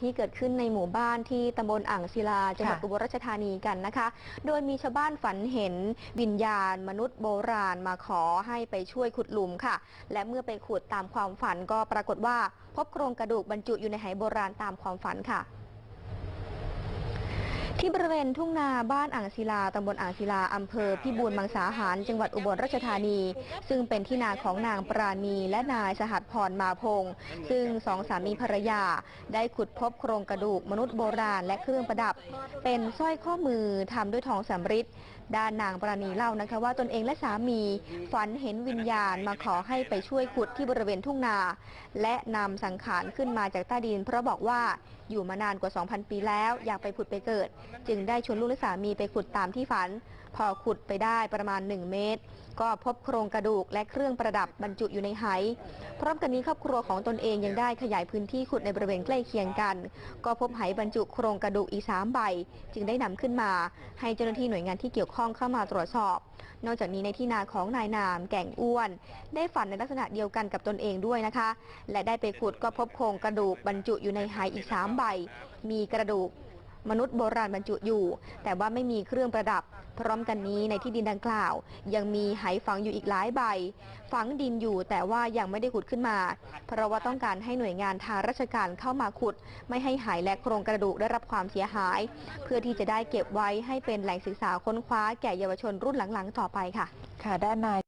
ที่เกิดขึ้นในหมู่บ้านที่ตำบลอ่างศิลาจังหวัดค่ะอุบลราชธานีกันนะคะ โดยมีชาวบ้านฝันเห็นวิญญาณ มนุษย์โบราณมาขอให้ไปช่วยขุดหลุมค่ะ และเมื่อไปขุดตามความฝันก็ปรากฏว่า พบโครงกระดูกบรรจุอยู่ในไหโบราณตามความฝันค่ะ ที่บริเวณทุ่งนาบ้านอ่างศิลาตำบลอ่างศิลาอำเภอพิบูลมังสาหาร จังหวัดอุบลราชธานี ซึ่งเป็นที่นาของนางปราณีและนายสหัสพรมาพงศ์ซึ่งสองสามีภรรยา ได้ขุดพบโครงกระดูกมนุษย์โบราณและเครื่องประดับ เป็นสร้อยข้อมือทำด้วยทองสำริดด้านนางปราณีเล่านะคะว่าตนเองและสามี ฝันเห็นวิญญาณมาขอให้ไปช่วยขุดที่บริเวณทุ่งนา และนำสังขารขึ้นมาจากใต้ดิน เพราะบอกว่าอยู่มานานกว่า 2,000 ปีแล้วอยากไปผุดไปเกิดจึงได้ชวนลูกและสามีไปขุดตามที่ฝัน พอขุดไปได้ประมาณ 1 เมตร ก็พบโครงกระดูกและเครื่องประดับบรรจุอยู่ในไหพร้อมกันนี้ครอบครัวของตนเองยังได้ขยายพื้นที่ขุดในบริเวณใกล้เคียงกัน ก็พบไหบรรจุโครงกระดูกอีกสามใบ จึงได้นำขึ้นมา ให้เจ้าหน้าที่หน่วยงานที่เกี่ยวข้องเข้ามาตรวจสอบ นอกจากนี้ในที่นาของนายนามแก่งอ้วน ได้ฝันในลักษณะเดียวกันกับตนเองด้วยนะคะ และได้ไปขุดก็พบโครงกระดูกบรรจุอยู่ในไหอีกสามใบ มีกระดูก มนุษย์โบราณบรรจุอยู่ แต่ว่าไม่มีเครื่องประดับ พร้อมกันนี้ในที่ดินดังกล่าว ยังมีไหฝังอยู่อีกหลายใบ ฝังดินอยู่แต่ว่ายังไม่ได้ขุดขึ้นมา เพราะว่าต้องการให้หน่วยงานทางราชการเข้ามาขุด ไม่ให้ไหและโครงกระดูกได้รับความเสียหาย เพื่อที่จะได้เก็บไว้ให้เป็นแหล่งศึกษาค้นคว้าแก่เยาวชนรุ่นหลังๆ ต่อไปค่ะ ค่ะด้านนาย